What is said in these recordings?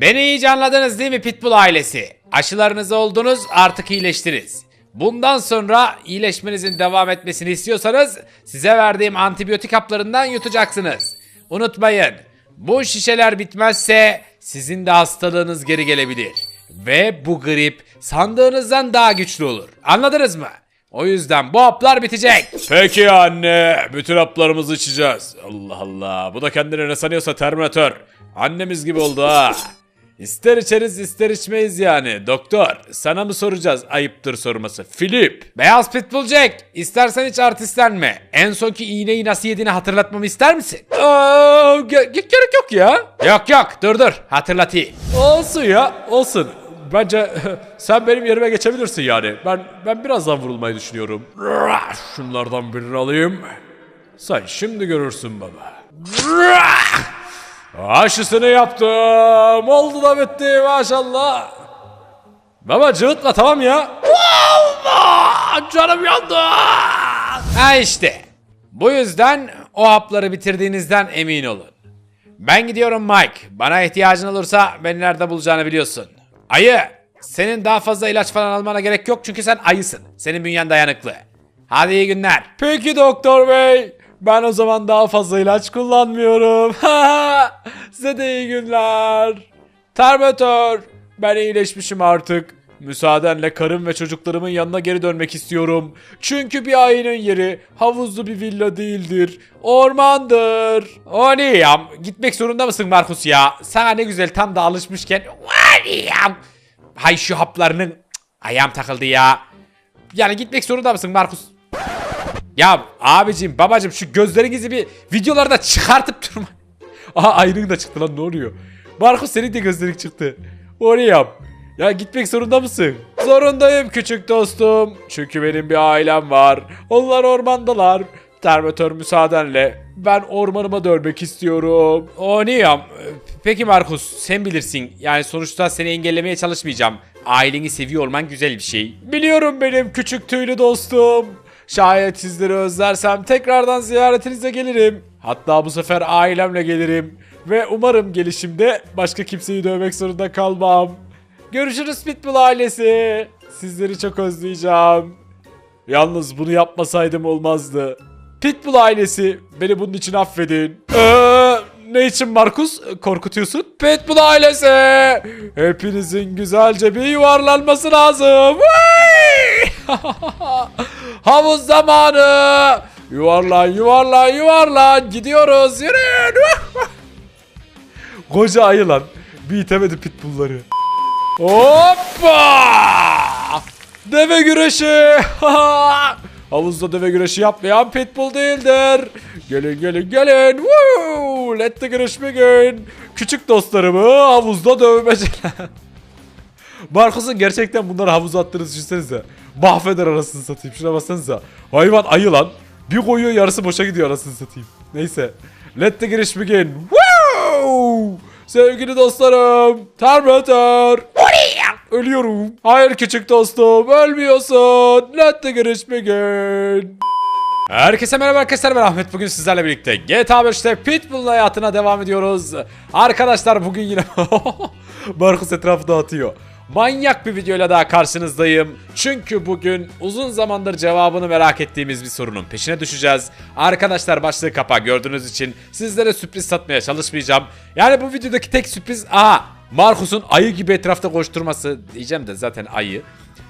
Beni iyice anladınız değil mi Pitbull ailesi? Aşılarınızı oldunuz artık iyileştiniz. Bundan sonra iyileşmenizin devam etmesini istiyorsanız size verdiğim antibiyotik haplarından yutacaksınız. Unutmayın bu şişeler bitmezse sizin de hastalığınız geri gelebilir. Ve bu grip sandığınızdan daha güçlü olur. Anladınız mı? O yüzden bu haplar bitecek. Peki anne. Bütün haplarımızı içeceğiz. Allah Allah. Bu da kendini ne sanıyorsa Terminator. Annemiz gibi oldu ha. İster içeriz ister içmeyiz yani. Doktor sana mı soracağız ayıptır sorması. Filip. Beyaz Pitbull Jack, istersen hiç artistlenme. En sonki iğneyi nasıl yediğini hatırlatmamı ister misin? Aa, ge- ge- gerek yok ya. Yok yok, dur dur, hatırlatayım. Olsun ya olsun. Bence sen benim yerime geçebilirsin yani. Ben ben birazdan vurulmayı düşünüyorum. Şunlardan birini alayım. Sen şimdi görürsün baba. Aşısını yaptım. Oldu da bitti maşallah. Baba cıvıtma tamam ya. Allah! Canım yandı. Ha işte. Bu yüzden o hapları bitirdiğinizden emin olun. Ben gidiyorum Mike. Bana ihtiyacın olursa beni nerede bulacağını biliyorsun. Ayı, senin daha fazla ilaç falan almana gerek yok çünkü sen ayısın. Senin bünyen dayanıklı. Hadi iyi günler. Peki doktor bey. Ben o zaman daha fazla ilaç kullanmıyorum. Size de iyi günler. Terminator. Ben iyileşmişim artık. Müsaadenle karım ve çocuklarımın yanına geri dönmek istiyorum. Çünkü bir ayının yeri havuzlu bir villa değildir. Ormandır. O ne ya? Gitmek zorunda mısın Markus ya? Sana ne güzel tam da alışmışken. Var ya. Hay şu haplarının. Ayağım takıldı ya. Yani gitmek zorunda mısın Markus? Ya abicim babacım şu gözlerinizi bir videolarda çıkartıp durma. Aha ayrın da çıktı lan ne oluyor? Markus senin de gözlerin çıktı. Oraya yap. Ya gitmek zorunda mısın? Zorundayım küçük dostum. Çünkü benim bir ailem var. Onlar ormandalar. Termatör müsaadenle ben ormanıma dönmek istiyorum. O ne ya? Peki Markus sen bilirsin. Yani sonuçta seni engellemeye çalışmayacağım. Aileni seviyor olman güzel bir şey. Biliyorum benim küçük tüylü dostum. Şayet sizleri özlersem tekrardan ziyaretinize gelirim. Hatta bu sefer ailemle gelirim. Ve umarım gelişimde başka kimseyi dövmek zorunda kalmam. Görüşürüz Pitbull ailesi. Sizleri çok özleyeceğim. Yalnız bunu yapmasaydım olmazdı. Pitbull ailesi beni bunun için affedin. Ee, ne için Markus korkutuyorsun? Pitbull ailesi hepinizin güzelce bir yuvarlanması lazım. Vay! Havuz zamanı. Yuvarlan yuvarlan yuvarlan gidiyoruz yürüyün. Koca ayı lan. Bir pitbullları. Hoppa! Deve güreşi. Havuzda deve güreşi yapmayan pitbull değildir. Gelin gelin gelin. Woo! Let the güreş begin. Küçük dostlarımı havuzda dövmeceler. Markus'un gerçekten bunları havuza attığını düşünsenize. Mahveder arasını satayım. Şuna baksanıza. Hayvan ayı lan. Bir koyuyor yarısı boşa gidiyor arasını satayım. Neyse. Let the giriş begin. Woo! Sevgili dostlarım. Terminator. Ölüyorum. Hayır küçük dostum. Ölmüyorsun. Let the giriş begin. Herkese merhaba arkadaşlar ben Ahmet bugün sizlerle birlikte GTA 5'te Pitbull'un hayatına devam ediyoruz. Arkadaşlar bugün yine Markus etrafı dağıtıyor. Manyak bir videoyla daha karşınızdayım. Çünkü bugün uzun zamandır cevabını merak ettiğimiz bir sorunun peşine düşeceğiz. Arkadaşlar başlığı kapa gördüğünüz için sizlere sürpriz satmaya çalışmayacağım. Yani bu videodaki tek sürpriz aha Markus'un ayı gibi etrafta koşturması diyeceğim de zaten ayı.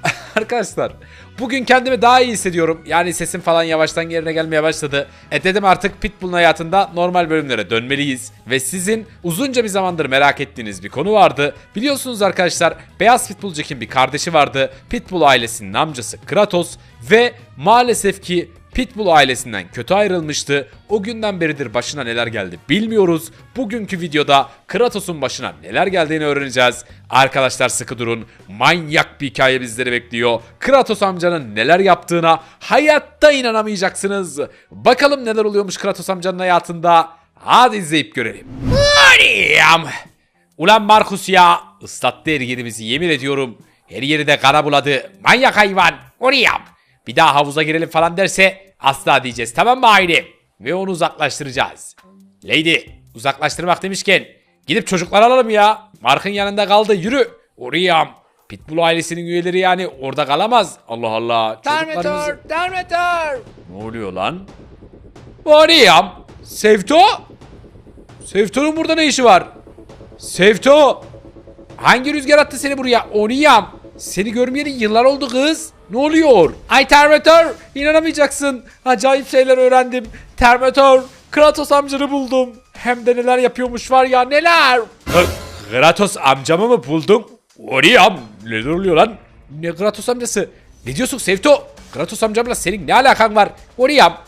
Arkadaşlar bugün kendimi daha iyi hissediyorum. Yani sesim falan yavaştan yerine gelmeye başladı. E dedim artık Pitbull'un hayatında normal bölümlere dönmeliyiz. Ve sizin uzunca bir zamandır merak ettiğiniz bir konu vardı. Biliyorsunuz arkadaşlar Beyaz Pitbull Jack'in bir kardeşi vardı. Pitbull ailesinin amcası Kratos. Ve maalesef ki Pitbull ailesinden kötü ayrılmıştı. O günden beridir başına neler geldi bilmiyoruz. Bugünkü videoda Kratos'un başına neler geldiğini öğreneceğiz. Arkadaşlar sıkı durun. Manyak bir hikaye bizleri bekliyor. Kratos amcanın neler yaptığına hayatta inanamayacaksınız. Bakalım neler oluyormuş Kratos amcanın hayatında. Hadi izleyip görelim. Anam! Ulan Markus ya ıslattı her yerimizi yemin ediyorum. Her yeri de kara buladı. Manyak hayvan. Oraya. Bir daha havuza girelim falan derse asla diyeceğiz tamam mı aile? Ve onu uzaklaştıracağız. Lady uzaklaştırmak demişken gidip çocuklar alalım ya. Mark'ın yanında kaldı yürü. Oraya. Pitbull ailesinin üyeleri yani orada kalamaz. Allah Allah. Çocuklarımızı... Terminator. Ne oluyor lan? Oraya. Sevto? Sevto'nun burada ne işi var? Sevto! Hangi rüzgar attı seni buraya? Oniyam. Seni görmeyeli yıllar oldu kız. Ne oluyor? Ay Terminator! İnanamayacaksın. Acayip şeyler öğrendim. Terminator! Kratos amcanı buldum. Hem de neler yapıyormuş var ya neler. Kratos amcamı mı buldun? Oriyam. Neler oluyor lan? Ne Kratos amcası? Ne diyorsun Sevto? Kratos amcamla senin ne alakan var? Oriyam.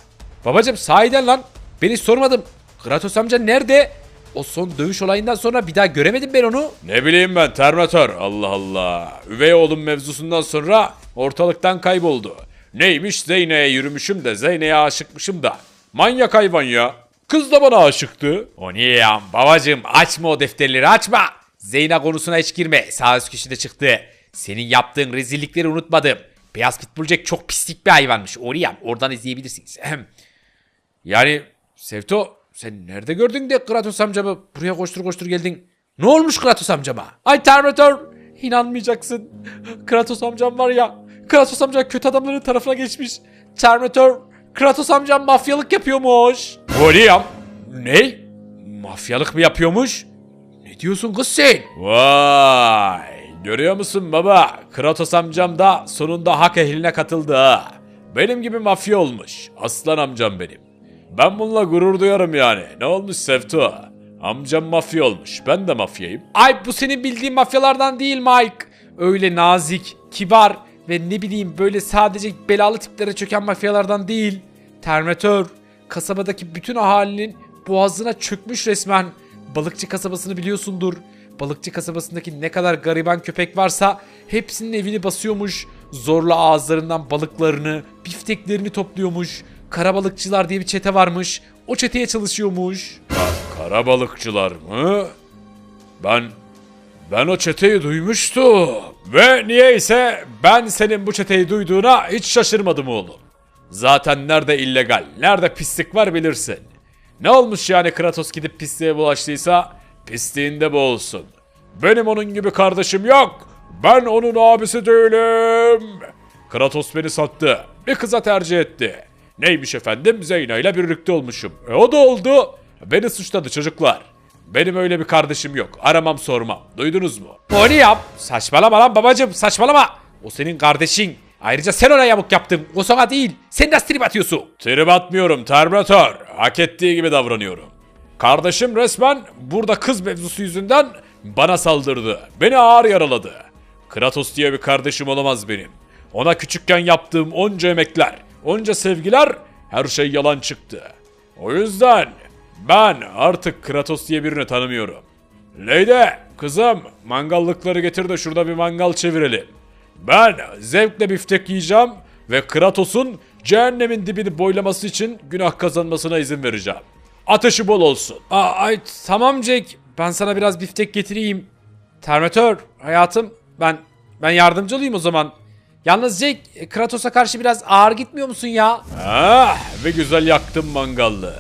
Babacım sahiden lan. Beni sormadım. Kratos amca nerede? O son dövüş olayından sonra bir daha göremedim ben onu. Ne bileyim ben Terminator. Allah Allah. Üvey oğlum mevzusundan sonra ortalıktan kayboldu. Neymiş Zeyne'ye yürümüşüm de Zeyne'ye aşıkmışım da. Manyak hayvan ya. Kız da bana aşıktı. O niye ya? Babacım açma o defterleri açma. Zeyna konusuna hiç girme. Sağ üst köşede çıktı. Senin yaptığın rezillikleri unutmadım. Beyaz Pitbull Jack çok pislik bir hayvanmış. Oraya oradan izleyebilirsiniz. Yani Sevto sen nerede gördün de Kratos amcamı buraya koştur koştur geldin. Ne olmuş Kratos amcama? Ay Terminator inanmayacaksın. Kratos amcam var ya. Kratos amca kötü adamların tarafına geçmiş. Terminator Kratos amcam mafyalık yapıyormuş. Oriyam. Ne? Mafyalık mı yapıyormuş? Ne diyorsun kız sen? Vay. Görüyor musun baba? Kratos amcam da sonunda hak ehline katıldı ha. Benim gibi mafya olmuş. Aslan amcam benim. Ben bununla gurur duyarım yani. Ne olmuş Sevto? Amcam mafya olmuş. Ben de mafyayım. Ay bu senin bildiğin mafyalardan değil Mike. Öyle nazik, kibar ve ne bileyim böyle sadece belalı tiplere çöken mafyalardan değil. Terminator, kasabadaki bütün ahalinin boğazına çökmüş resmen. Balıkçı kasabasını biliyorsundur. Balıkçı kasabasındaki ne kadar gariban köpek varsa hepsinin evini basıyormuş. Zorla ağızlarından balıklarını, bifteklerini topluyormuş. Karabalıkçılar diye bir çete varmış. O çeteye çalışıyormuş. Kara balıkçılar mı? Ben ben o çeteyi duymuştum. Ve niyeyse ben senin bu çeteyi duyduğuna hiç şaşırmadım oğlum. Zaten nerede illegal, nerede pislik var bilirsin. Ne olmuş yani Kratos gidip pisliğe bulaştıysa pisliğinde boğulsun. Benim onun gibi kardeşim yok. Ben onun abisi değilim. Kratos beni sattı. Bir kıza tercih etti. Neymiş efendim? Zeyna ile birlikte olmuşum. E o da oldu. Beni suçladı çocuklar. Benim öyle bir kardeşim yok. Aramam sormam. Duydunuz mu? Onu yap. Saçmalama lan babacım saçmalama. O senin kardeşin. Ayrıca sen ona yamuk yaptın. O sana değil. Sen de strip atıyorsun. Trip atmıyorum Terminator. Hak ettiği gibi davranıyorum. Kardeşim resmen burada kız mevzusu yüzünden bana saldırdı. Beni ağır yaraladı. Kratos diye bir kardeşim olamaz benim. Ona küçükken yaptığım onca emekler, onca sevgiler her şey yalan çıktı. O yüzden ben artık Kratos diye birini tanımıyorum. Leyde, kızım mangallıkları getir de şurada bir mangal çevirelim. Ben zevkle biftek yiyeceğim ve Kratos'un cehennemin dibini boylaması için günah kazanmasına izin vereceğim. Ateşi bol olsun. Aa, ay tamam Jack. Ben sana biraz biftek getireyim. Terminator hayatım ben ben yardımcı olayım o zaman. Yalnız Jack Kratos'a karşı biraz ağır gitmiyor musun ya? Ah ve güzel yaktım mangallı.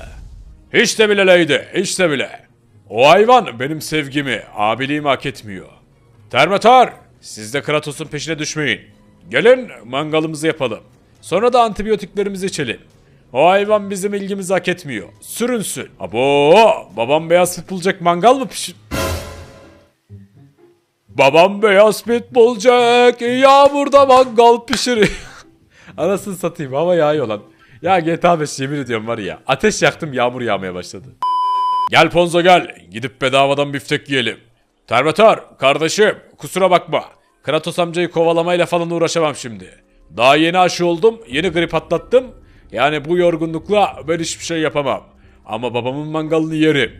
Hiç de bile Lady, hiç de bile. O hayvan benim sevgimi, abiliğimi hak etmiyor. Terminator, siz de Kratos'un peşine düşmeyin. Gelin mangalımızı yapalım. Sonra da antibiyotiklerimizi içelim. O hayvan bizim ilgimizi hak etmiyor. Sürünsün. Abo, babam beyaz futbolcak mangal mı pişir... Babam beyaz pitbullcak yağmurda mangal pişiriyor. Anasını satayım hava yağıyor lan. Ya GTA 5 yemin ediyorum var ya ateş yaktım yağmur yağmaya başladı. Gel Ponzo gel gidip bedavadan biftek yiyelim. Terminator kardeşim kusura bakma. Kratos amcayı kovalamayla falan uğraşamam şimdi. Daha yeni aşı oldum yeni grip atlattım. Yani bu yorgunlukla ben hiçbir şey yapamam. Ama babamın mangalını yerim.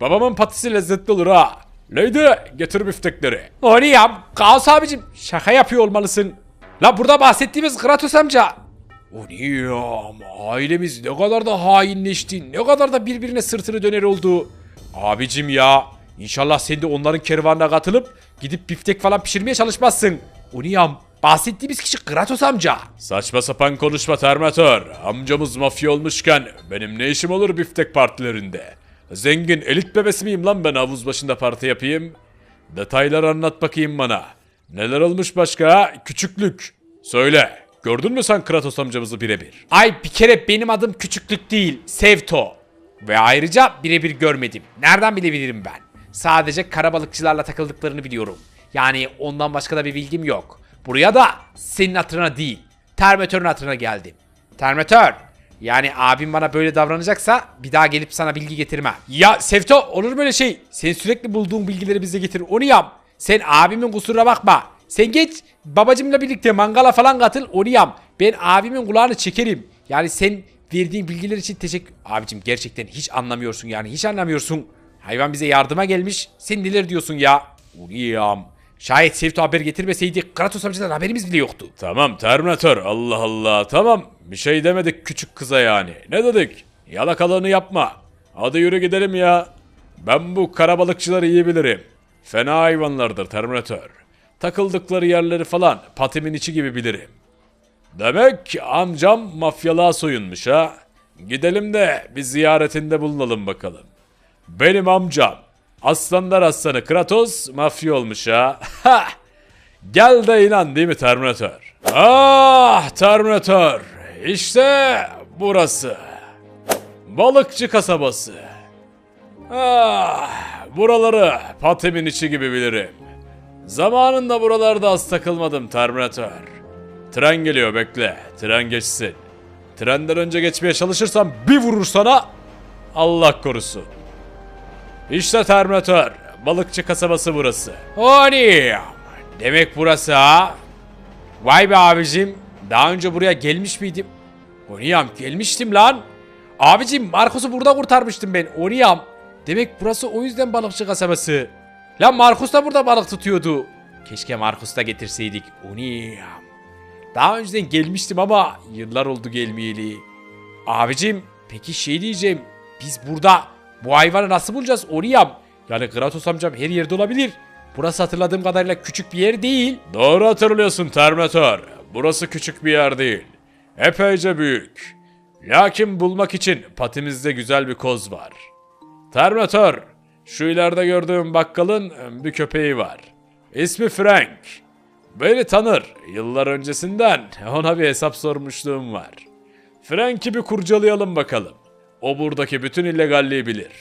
Babamın patisi lezzetli olur ha. Lady getir biftekleri. Onu yap. Kaos abicim şaka yapıyor olmalısın. La burada bahsettiğimiz Kratos amca. O ne ya ama ailemiz ne kadar da hainleşti. Ne kadar da birbirine sırtını döner oldu. Abicim ya inşallah sen de onların kervanına katılıp gidip biftek falan pişirmeye çalışmazsın. O ne ya? Bahsettiğimiz kişi Kratos amca. Saçma sapan konuşma Terminator. Amcamız mafya olmuşken benim ne işim olur biftek partilerinde? Zengin elit bebesi miyim lan ben havuz başında parti yapayım? Detaylar anlat bakayım bana. Neler olmuş başka? Küçüklük. Söyle. Gördün mü sen Kratos amcamızı birebir? Ay bir kere benim adım küçüklük değil, Sevto. Ve ayrıca birebir görmedim. Nereden bilebilirim ben? Sadece karabalıkçılarla takıldıklarını biliyorum. Yani ondan başka da bir bilgim yok. Buraya da senin hatırına değil, Termatör'ün hatırına geldim. Termatör, yani abim bana böyle davranacaksa bir daha gelip sana bilgi getirmem. Ya Sevto olur mu öyle şey? Sen sürekli bulduğun bilgileri bize getir. Onu yap. Sen abimin kusuruna bakma. Sen geç babacımla birlikte mangala falan katıl onu yap. Ben abimin kulağını çekerim. Yani sen verdiğin bilgiler için teşekkür... Abicim gerçekten hiç anlamıyorsun yani hiç anlamıyorsun. Hayvan bize yardıma gelmiş. Sen neler diyorsun ya? Uriyam. Şayet Sevto haber getirmeseydi Kratos amcadan haberimiz bile yoktu. Tamam Terminator. Allah Allah. Tamam bir şey demedik küçük kıza yani. Ne dedik? Yalakalığını yapma. Hadi yürü gidelim ya. Ben bu karabalıkçıları iyi bilirim. Fena hayvanlardır Terminator. Takıldıkları yerleri falan patimin içi gibi bilirim. Demek amcam mafyalığa soyunmuş ha. Gidelim de bir ziyaretinde bulunalım bakalım. Benim amcam aslanlar aslanı Kratos mafya olmuş ha ha Gel de inan değil mi Terminator? Ah Terminator. İşte burası. Balıkçı kasabası. Ah buraları patimin içi gibi bilirim. Zamanında buralarda az takılmadım Terminator. Tren geliyor bekle. Tren geçsin. Trenden önce geçmeye çalışırsam bir vurur sana. Allah korusun. İşte Terminator. Balıkçı kasabası burası. Oni. Demek burası ha. Vay be abicim. Daha önce buraya gelmiş miydim? Oniyam gelmiştim lan. Abicim Markus'u burada kurtarmıştım ben. Oniyam. Demek burası o yüzden balıkçı kasabası. Lan Markus da burada balık tutuyordu. Keşke Markus da getirseydik. Oniyam. Daha önceden gelmiştim ama yıllar oldu gelmeyeli. Abicim peki şey diyeceğim. Biz burada bu hayvanı nasıl bulacağız Oniyam? Yani Kratos amcam her yerde olabilir. Burası hatırladığım kadarıyla küçük bir yer değil. Doğru hatırlıyorsun Terminator. Burası küçük bir yer değil. Epeyce büyük. Lakin bulmak için patimizde güzel bir koz var. Terminator, şu ileride gördüğüm bakkalın bir köpeği var. İsmi Frank. Beni tanır. Yıllar öncesinden ona bir hesap sormuşluğum var. Frank'i bir kurcalayalım bakalım. O buradaki bütün illegalliği bilir.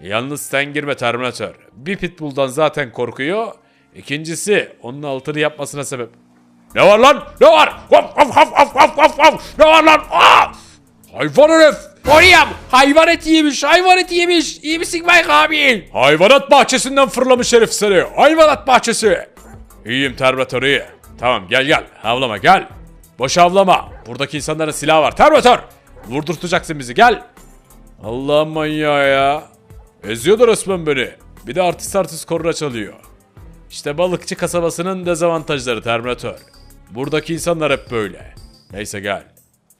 Yalnız sen girme Terminator. Bir pitbull'dan zaten korkuyor. İkincisi onun altını yapmasına sebep. Ne var lan? Ne var? Hop hop hop hop hop hop. Ne var lan? Aa! Hayvan herif. Oniyam hayvan eti yemiş hayvan eti yemiş. İyi misin Mike abi? Hayvanat bahçesinden fırlamış herif seni. Hayvanat bahçesi. İyiyim Terminator iyi. Tamam gel gel. Havlama gel. Boş havlama. Buradaki insanların silahı var. Terminator. Vurdurtacaksın bizi gel. Allah'ım manyağı ya. Eziyordu resmen beni. Bir de artist artist korna çalıyor. İşte balıkçı kasabasının dezavantajları Terminator. Buradaki insanlar hep böyle. Neyse gel.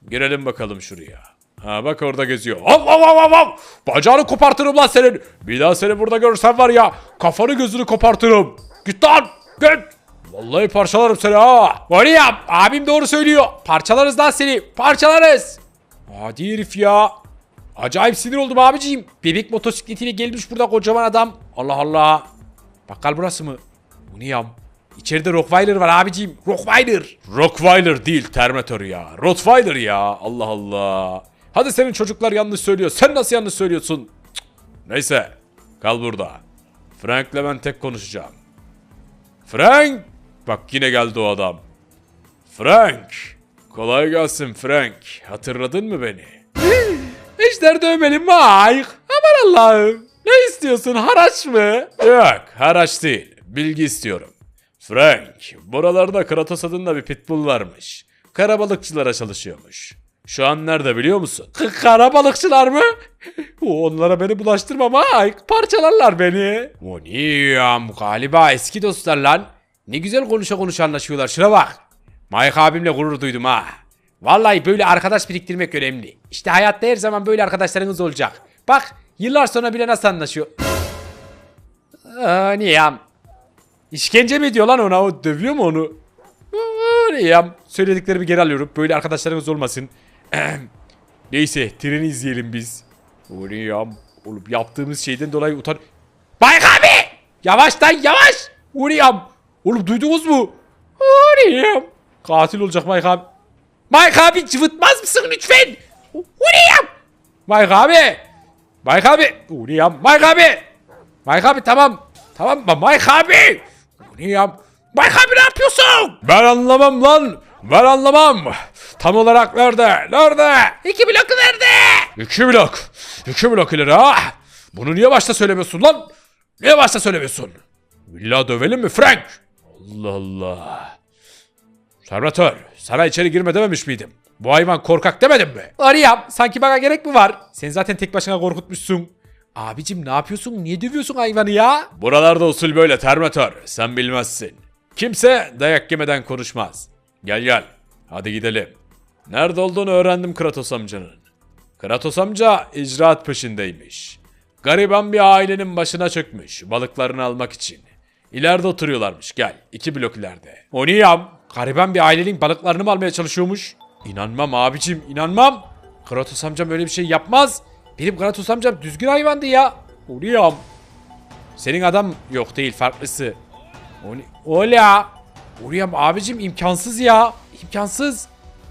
Girelim bakalım şuraya. Ha bak orada geziyor. Av av av av av. Bacağını kopartırım lan senin. Bir daha seni burada görürsem var ya kafanı gözünü kopartırım. Git lan git. Vallahi parçalarım seni ha. Oniyam abim doğru söylüyor. Parçalarız lan seni parçalarız. Hadi herif ya. Acayip sinir oldum abiciğim. Bebek motosikletiyle gelmiş burada kocaman adam. Allah Allah. Bakkal burası mı? Bu ne yam? İçeride Rottweiler var abiciğim. Rottweiler. Rottweiler değil Terminator ya. Rottweiler ya. Allah Allah. Hadi senin çocuklar yanlış söylüyor. Sen nasıl yanlış söylüyorsun? Cık. Neyse. Kal burada. Frank'le ben tek konuşacağım. Frank! Bak yine geldi o adam. Frank! Kolay gelsin Frank. Hatırladın mı beni? İşler dövmeli Mike. Aman Allah'ım. Ne istiyorsun haraç mı? Yok, haraç değil. Bilgi istiyorum. Frank, buralarda Kratos adında bir pitbull varmış. Karabalıkçılara çalışıyormuş. Şu an nerede biliyor musun? K- Kara balıkçılar mı? Onlara beni bulaştırma Mike. Parçalarlar beni. O niyam galiba eski dostlar lan. Ne güzel konuşa konuşa anlaşıyorlar. Şuna bak. Mike abimle gurur duydum ha. Vallahi böyle arkadaş biriktirmek önemli. İşte hayatta her zaman böyle arkadaşlarınız olacak. Bak yıllar sonra bile nasıl anlaşıyor. Aa, niyam. İşkence mi ediyor lan ona? O dövüyor mu onu? Aa, niyam. Söylediklerimi geri alıyorum. Böyle arkadaşlarınız olmasın. Neyse treni izleyelim biz. O niyam. Oğlum yaptığımız şeyden dolayı utan... Bayk abi! Yavaş lan yavaş. Uğrayam. Oğlum duydunuz mu? Uğrayam. Katil olacak Mike abi. Mike abi cıvıtmaz mısın lütfen? Uğrayam. Mike abi. Mike abi. Uğrayam. Mike abi. Mike abi tamam. Tamam mı? Mike abi. Uğrayam. Mike abi ne yapıyorsun? Ben anlamam lan. Ben anlamam. Tam olarak nerede? Nerede? İki blok nerede? İki blok. İki blok ileri ha. Bunu niye başta söylemiyorsun lan? Niye başta söylemiyorsun? İlla dövelim mi Frank? Allah Allah. Servatör, sana içeri girme dememiş miydim? Bu hayvan korkak demedim mi? Arayam, sanki bana gerek mi var? Sen zaten tek başına korkutmuşsun. Abicim ne yapıyorsun? Niye dövüyorsun hayvanı ya? Buralarda usul böyle Termatör. Sen bilmezsin. Kimse dayak yemeden konuşmaz. Gel gel. Hadi gidelim. Nerede olduğunu öğrendim Kratos amcanın. Kratos amca icraat peşindeymiş. Gariban bir ailenin başına çökmüş balıklarını almak için. İleride oturuyorlarmış gel iki blok ileride. O niyam? Gariban bir ailenin balıklarını mı almaya çalışıyormuş? İnanmam abicim inanmam. Kratos amcam öyle bir şey yapmaz. Benim Kratos amcam düzgün hayvandı ya. O niyam? Senin adam yok değil farklısı. Ola. Oraya abicim imkansız ya. İmkansız.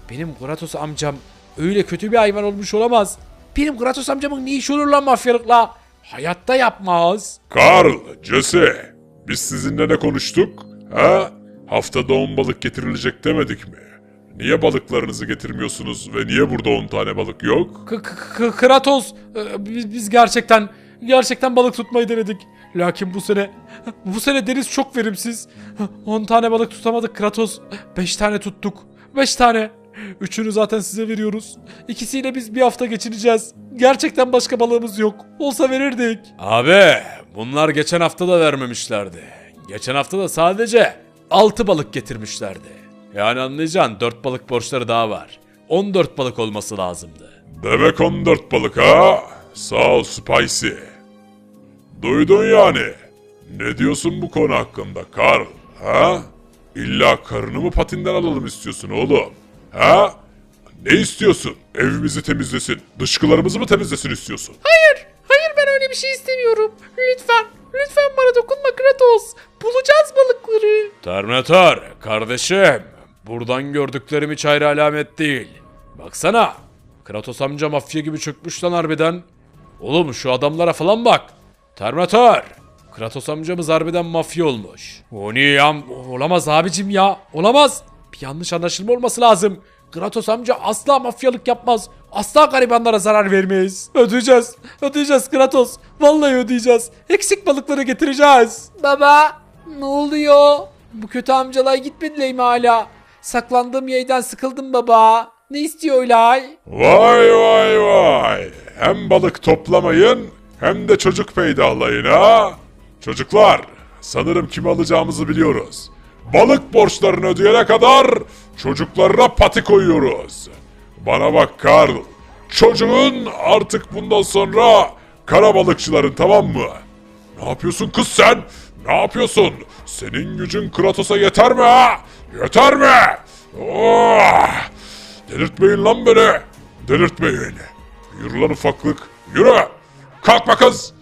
Benim Kratos amcam öyle kötü bir hayvan olmuş olamaz. Benim Kratos amcamın ne işi olur lan mafyalıkla? Hayatta yapmaz. Karl, Jesse, biz sizinle ne konuştuk? Ha? Haftada 10 balık getirilecek demedik mi? Niye balıklarınızı getirmiyorsunuz ve niye burada 10 tane balık yok? K- K- Kratos e, biz, biz gerçekten gerçekten balık tutmayı denedik. Lakin bu sene bu sene deniz çok verimsiz. 10 tane balık tutamadık Kratos. 5 tane tuttuk. 5 tane. Üçünü zaten size veriyoruz. İkisiyle biz bir hafta geçireceğiz. Gerçekten başka balığımız yok. Olsa verirdik. Abi bunlar geçen hafta da vermemişlerdi. Geçen hafta da sadece 6 balık getirmişlerdi. Yani anlayacaksın 4 balık borçları daha var. 14 balık olması lazımdı. Demek 14 balık ha? Sağ ol Spicy. Duydun yani. Ne diyorsun bu konu hakkında Karl? Ha? İlla karını mı patinden alalım istiyorsun oğlum? Ha? Ne istiyorsun? Evimizi temizlesin, dışkılarımızı mı temizlesin istiyorsun? Hayır. Hayır ben öyle bir şey istemiyorum. Lütfen. Lütfen bana dokunma Kratos. Bulacağız balıkları. Terminator kardeşim buradan gördüklerim hiç ayrı alamet değil. Baksana Kratos amca mafya gibi çökmüş lan harbiden. Oğlum şu adamlara falan bak. Terminator Kratos amcamız harbiden mafya olmuş. O niye ya? Olamaz abicim ya. Olamaz. Bir yanlış anlaşılma olması lazım. Kratos amca asla mafyalık yapmaz. Asla garibanlara zarar vermeyiz. Ödeyeceğiz. Ödeyeceğiz Kratos. Vallahi ödeyeceğiz. Eksik balıkları getireceğiz. Baba ne oluyor? Bu kötü amcalar gitmediler mi hala? Saklandığım yerden sıkıldım baba. Ne istiyor Olay? Vay vay vay. Hem balık toplamayın hem de çocuk peydahlayın ha. Çocuklar sanırım kimi alacağımızı biliyoruz. Balık borçlarını ödeyene kadar çocuklarına pati koyuyoruz. Bana bak Karl. Çocuğun artık bundan sonra kara balıkçıların tamam mı? Ne yapıyorsun kız sen? Ne yapıyorsun? Senin gücün Kratos'a yeter mi ha? Yeter mi? Oh! Delirtmeyin lan beni. Delirtmeyin. Yürü lan ufaklık. Yürü. Kalkma kız.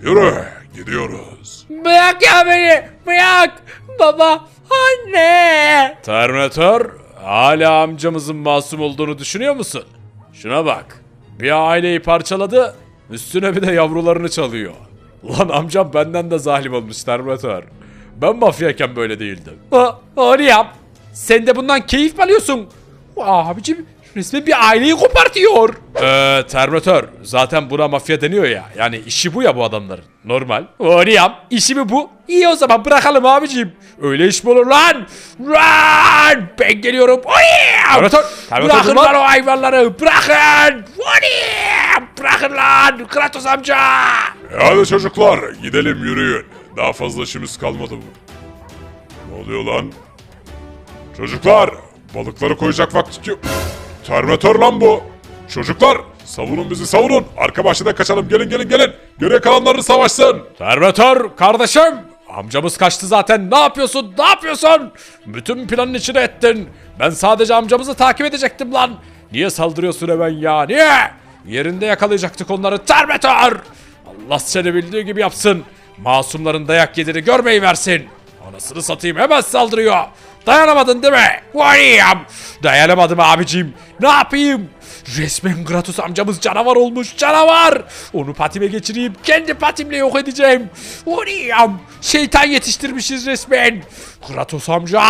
Yürü. Gidiyoruz. Bırak ya beni. Bırak. Baba. Anne. Terminator, hala amcamızın masum olduğunu düşünüyor musun? Şuna bak. Bir aileyi parçaladı, üstüne bir de yavrularını çalıyor. Ulan amcam benden de zalim olmuş Terminator. Ben mafyayken böyle değildim. Öyle yap. Sen de bundan keyif mi alıyorsun? Abicim resmen bir aileyi kopartıyor. Eee Terminator zaten buna mafya deniyor ya. Yani işi bu ya bu adamların. Normal. Öyle yap. İşi mi bu? İyi o zaman bırakalım abicim. Öyle iş mi olur lan? Lan! Ben geliyorum. Oy! Terminator. Terminator, Bırakın lan. lan o hayvanları. Bırakın. Oy! Bırakın lan. Kratos amca. E hadi çocuklar gidelim yürüyün. Daha fazla işimiz kalmadı bu. Ne oluyor lan? Çocuklar balıkları koyacak vakit yok. Terminator lan bu. Çocuklar savunun bizi savunun. Arka bahçede kaçalım gelin gelin gelin. Geriye kalanları savaşsın. Terminator kardeşim. Amcamız kaçtı zaten. Ne yapıyorsun? Ne yapıyorsun? Bütün planın içine ettin. Ben sadece amcamızı takip edecektim lan. Niye saldırıyorsun hemen ya? Niye? Yerinde yakalayacaktık onları Terminator. Allah seni bildiği gibi yapsın. Masumların dayak yediğini görmeyi versin. Anasını satayım hemen saldırıyor. Dayanamadın değil mi? Varayım. Dayanamadım abicim. Ne yapayım? Resmen Kratos amcamız canavar olmuş canavar. Onu patime geçireyim. Kendi patimle yok edeceğim. Varayım. Şeytan yetiştirmişiz resmen. Kratos amca.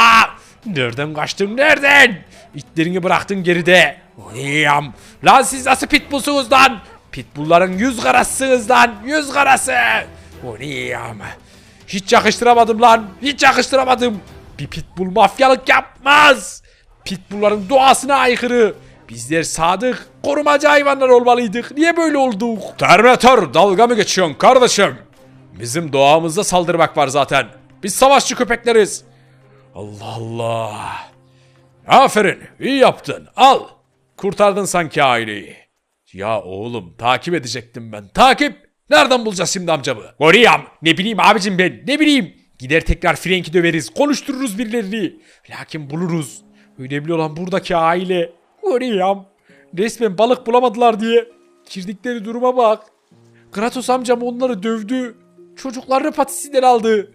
Nereden kaçtın nereden? İtlerini bıraktın geride. Varayım. Lan siz nasıl pitbullsunuz lan? Pitbullların yüz karasısınız lan. Yüz karası. Varayım. Hiç yakıştıramadım lan. Hiç yakıştıramadım. Bir pitbull mafyalık yapmaz. Pitbullların doğasına aykırı. Bizler sadık, korumacı hayvanlar olmalıydık. Niye böyle olduk? Terminator dalga mı geçiyorsun kardeşim? Bizim doğamızda saldırmak var zaten. Biz savaşçı köpekleriz. Allah Allah. Aferin, iyi yaptın. Al. Kurtardın sanki aileyi. Ya oğlum takip edecektim ben. Takip. Nereden bulacağız şimdi amcamı? Goriyam. Ne bileyim abicim ben. Ne bileyim. Gider tekrar Frank'i döveriz. Konuştururuz birilerini. Lakin buluruz. Önemli olan buradaki aile. Goriyam. Resmen balık bulamadılar diye. Girdikleri duruma bak. Kratos amcam onları dövdü. Çocuklarını patisinden aldı.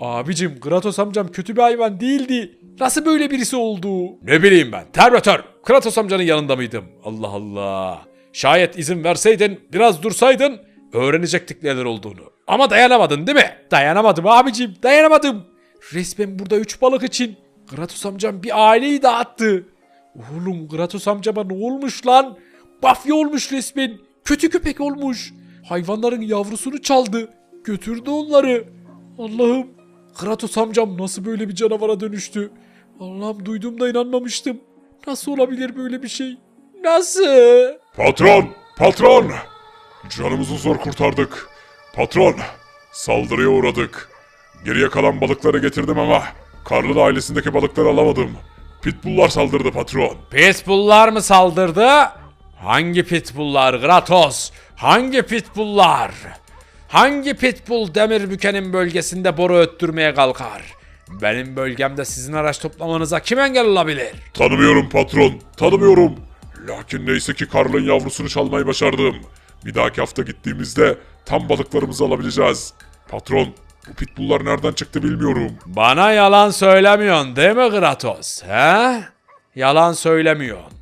Abicim Kratos amcam kötü bir hayvan değildi. Nasıl böyle birisi oldu? Ne bileyim ben. Terminator. Kratos amcanın yanında mıydım? Allah Allah. Şayet izin verseydin, biraz dursaydın öğrenecektik neler olduğunu. Ama dayanamadın değil mi? Dayanamadım abicim, dayanamadım. Resmen burada üç balık için Kratos amcam bir aileyi dağıttı. Oğlum Kratos amcama ne olmuş lan? Mafya olmuş resmen. Kötü köpek olmuş. Hayvanların yavrusunu çaldı. Götürdü onları. Allah'ım. Kratos amcam nasıl böyle bir canavara dönüştü? Allah'ım duyduğumda inanmamıştım. Nasıl olabilir böyle bir şey? Nasıl? Patron! Patron! Canımızı zor kurtardık. Patron! Saldırıya uğradık. Geriye kalan balıkları getirdim ama Karlı ailesindeki balıkları alamadım. Pitbulllar saldırdı patron. Pitbulllar mı saldırdı? Hangi pitbulllar Kratos? Hangi pitbulllar? Hangi pitbull demir bükenin bölgesinde boru öttürmeye kalkar? Benim bölgemde sizin araç toplamanıza kim engel olabilir? Tanımıyorum patron, tanımıyorum. Lakin neyse ki Karl'ın yavrusunu çalmayı başardım. Bir dahaki hafta gittiğimizde tam balıklarımızı alabileceğiz. Patron, bu pitbulllar nereden çıktı bilmiyorum. Bana yalan söylemiyorsun değil mi Kratos? He? Yalan söylemiyorsun.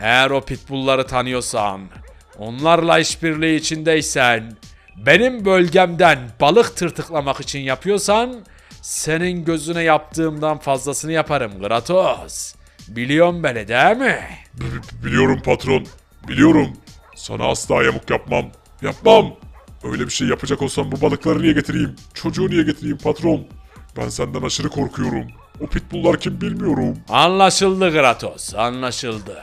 Eğer o pitbullları tanıyorsan, onlarla işbirliği içindeysen, benim bölgemden balık tırtıklamak için yapıyorsan, senin gözüne yaptığımdan fazlasını yaparım Kratos. Biliyorsun beni değil mi? B- biliyorum patron, biliyorum. Sana asla yamuk yapmam. Yapmam. Öyle bir şey yapacak olsam bu balıkları niye getireyim? Çocuğu niye getireyim patron? Ben senden aşırı korkuyorum. O pitbulllar kim bilmiyorum. Anlaşıldı Kratos, anlaşıldı.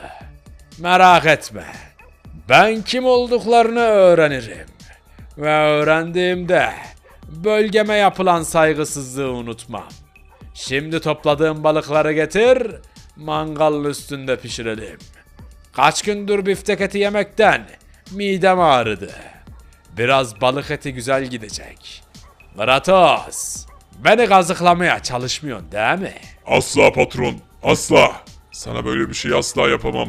Merak etme. Ben kim olduklarını öğrenirim. Ve öğrendiğimde bölgeme yapılan saygısızlığı unutmam. Şimdi topladığım balıkları getir, mangalın üstünde pişirelim. Kaç gündür biftek eti yemekten midem ağrıdı. Biraz balık eti güzel gidecek. Kratos, beni kazıklamaya çalışmıyorsun değil mi? Asla patron, asla. Sana böyle bir şey asla yapamam.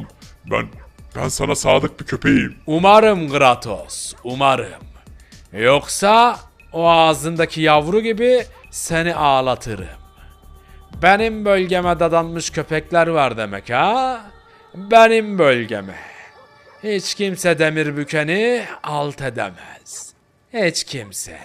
Ben, ben sana sadık bir köpeğim. Umarım Kratos, umarım. Yoksa o ağzındaki yavru gibi seni ağlatırım. Benim bölgeme dadanmış köpekler var demek ha? Benim bölgeme. Hiç kimse demir bükeni alt edemez. Hiç kimse.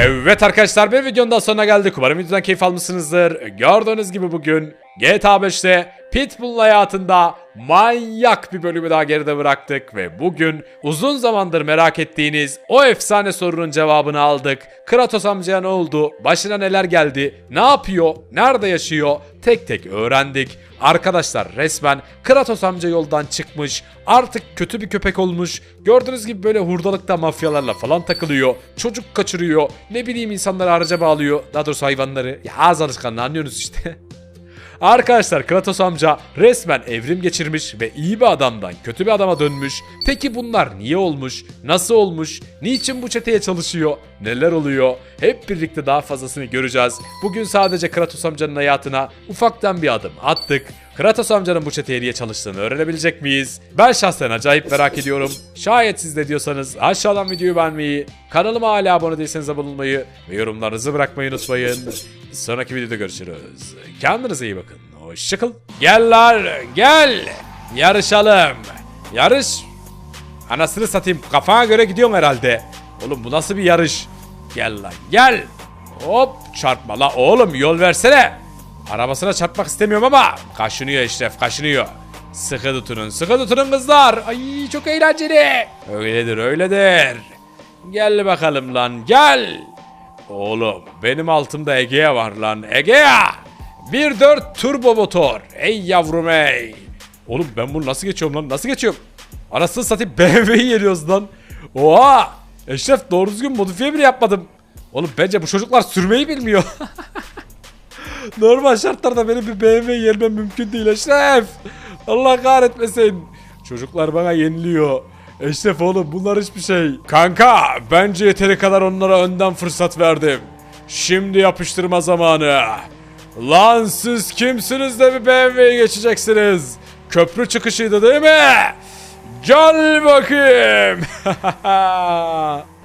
Evet arkadaşlar bir videonun daha sonuna geldik. Umarım videodan keyif almışsınızdır. Gördüğünüz gibi bugün GTA 5'te Pitbull hayatında manyak bir bölümü daha geride bıraktık ve bugün uzun zamandır merak ettiğiniz o efsane sorunun cevabını aldık. Kratos amcaya ne oldu? Başına neler geldi? Ne yapıyor? Nerede yaşıyor? Tek tek öğrendik. Arkadaşlar resmen Kratos amca yoldan çıkmış. Artık kötü bir köpek olmuş. Gördüğünüz gibi böyle hurdalıkta mafyalarla falan takılıyor. Çocuk kaçırıyor. Ne bileyim insanları araca bağlıyor. Daha doğrusu hayvanları. Ya ağız alışkanlığı anlıyorsunuz işte. Arkadaşlar Kratos amca resmen evrim geçirmiş ve iyi bir adamdan kötü bir adama dönmüş. Peki bunlar niye olmuş? Nasıl olmuş? Niçin bu çeteye çalışıyor? Neler oluyor? Hep birlikte daha fazlasını göreceğiz. Bugün sadece Kratos amcanın hayatına ufaktan bir adım attık. Kratos amcanın bu çeteye niye çalıştığını öğrenebilecek miyiz? Ben şahsen acayip merak ediyorum. Şayet siz de diyorsanız aşağıdan videoyu beğenmeyi, kanalıma hala abone değilseniz abone olmayı ve yorumlarınızı bırakmayı unutmayın. Sonraki videoda görüşürüz. Kendinize iyi bakın. Hoşçakalın. Gel lan gel. Yarışalım. Yarış. Anasını satayım kafana göre gidiyorsun herhalde. Oğlum bu nasıl bir yarış? Gel lan gel. Hop çarpma la oğlum yol versene. Arabasına çarpmak istemiyorum ama kaşınıyor Eşref kaşınıyor. Sıkı tutunun sıkı tutunun kızlar. Ay çok eğlenceli. Öyledir öyledir. Gel bakalım lan gel. Oğlum benim altımda Egea var lan Egea. 1.4 turbo motor. Ey yavrum ey. Oğlum ben bunu nasıl geçiyorum lan nasıl geçiyorum? Anasını satayım BMW'yi yeniyoruz lan. Oha. Eşref doğru düzgün modifiye bile yapmadım. Oğlum bence bu çocuklar sürmeyi bilmiyor. Normal şartlarda benim bir BMW yermem mümkün değil Eşref. Allah kahretmesin. Çocuklar bana yeniliyor. Eşref oğlum bunlar hiçbir şey. Kanka bence yeteri kadar onlara önden fırsat verdim. Şimdi yapıştırma zamanı. Lan siz kimsiniz de bir BMW'ye geçeceksiniz? Köprü çıkışıydı değil mi? Gel bakayım.